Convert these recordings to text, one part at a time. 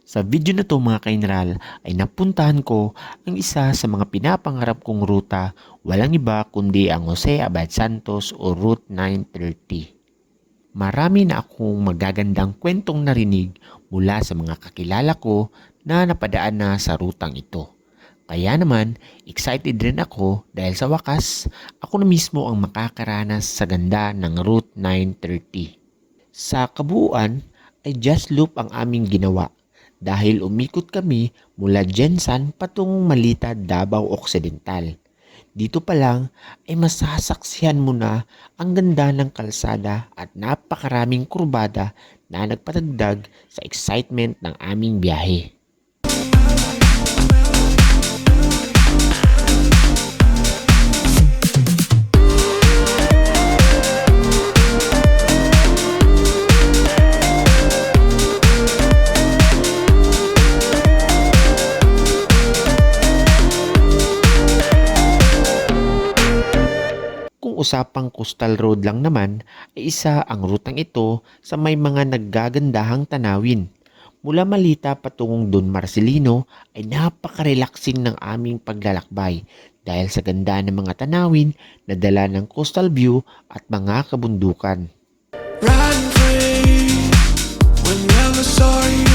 Sa video na to mga kainral ay napuntahan ko ang isa sa mga pinapangarap kong ruta walang iba kundi ang Jose Abad Santos o Route 930. Marami na akong magagandang kwentong narinig mula sa mga kakilala ko na napadaan na sa rutang ito. Kaya naman, excited rin ako dahil sa wakas, ako na mismo ang makakaranas sa ganda ng Route 930. Sa kabuuan ay just loop ang aming ginawa dahil umikot kami mula Jensan patungong Malita, Davao Occidental. Dito pa lang ay masasaksihan mo na ang ganda ng kalsada at napakaraming kurbada na nagpatagdag sa excitement ng aming biyahe. Usapang coastal road lang naman, ay isa ang rutang ito sa may mga naggagandahang tanawin. Mula Malita patungong Don Marcelino ay napaka-relaxing ng aming paglalakbay dahil sa ganda ng mga tanawin na dala ng coastal view at mga kabundukan. Riding free when you're sorry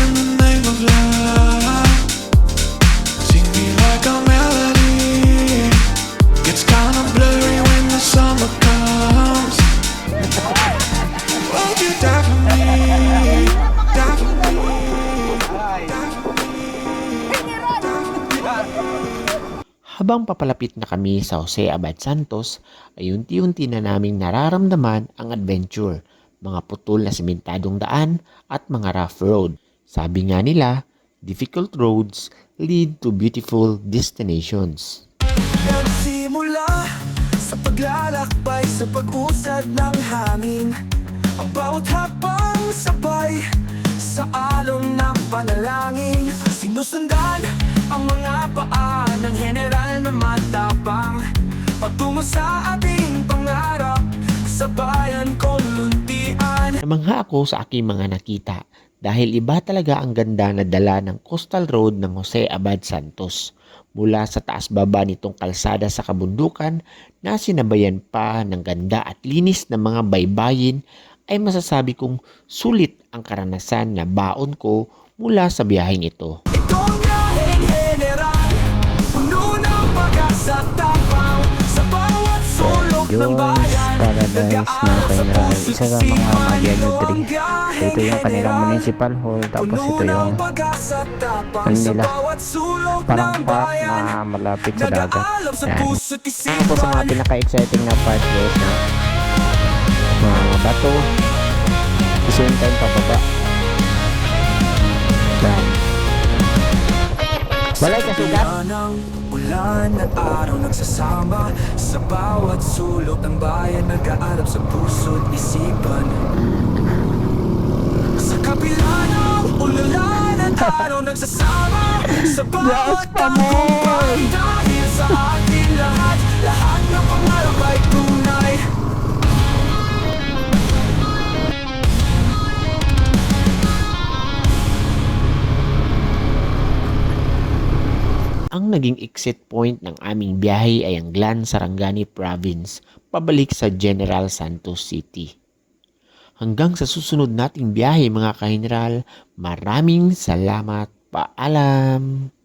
Habang papalapit na kami sa Jose Abad Santos, ay unti-unti na naming nararamdaman ang adventure, mga putol na simentadong daan at mga rough road. Sabi nga nila, difficult roads lead to beautiful destinations. Nagsimula sa paglalakbay sa pag-usad ng hangin Ang bawat hakbang sabay sa alon ng panalangin Sinusundan sa ating pangarap sa bayan kong luntian Namangha ako sa aking mga nakita dahil iba talaga ang ganda na dala ng coastal road ng Jose Abad Santos. Mula sa taas baba nitong kalsada sa kabundukan na sinabayan pa ng ganda at linis ng mga baybayin ay masasabi kong sulit ang karanasan na baon ko mula sa biyaheng ito. Ng bayan Paradise mga kailangan isa sa mga Mariano Dri so ito yung kanilang municipal hall tapos ito yung kanila parang park na malapit sa dagat. Yan tapos ang mga pinaka-exciting na part guys na mga bato. Isang time pababa. Yan walay kasugat ng ulan at araw nagsasama Sa bawat sulok ng bayan Nag-aalap sa puso't isipan. Sa kabila ng ulan at araw nagsasama Sa bawat tagumpay Dahil naging exit point ng aming biyahe ay ang Glan Sarangani Province pabalik sa General Santos City. Hanggang sa susunod nating biyahe mga kaheneral, maraming salamat. Paalam!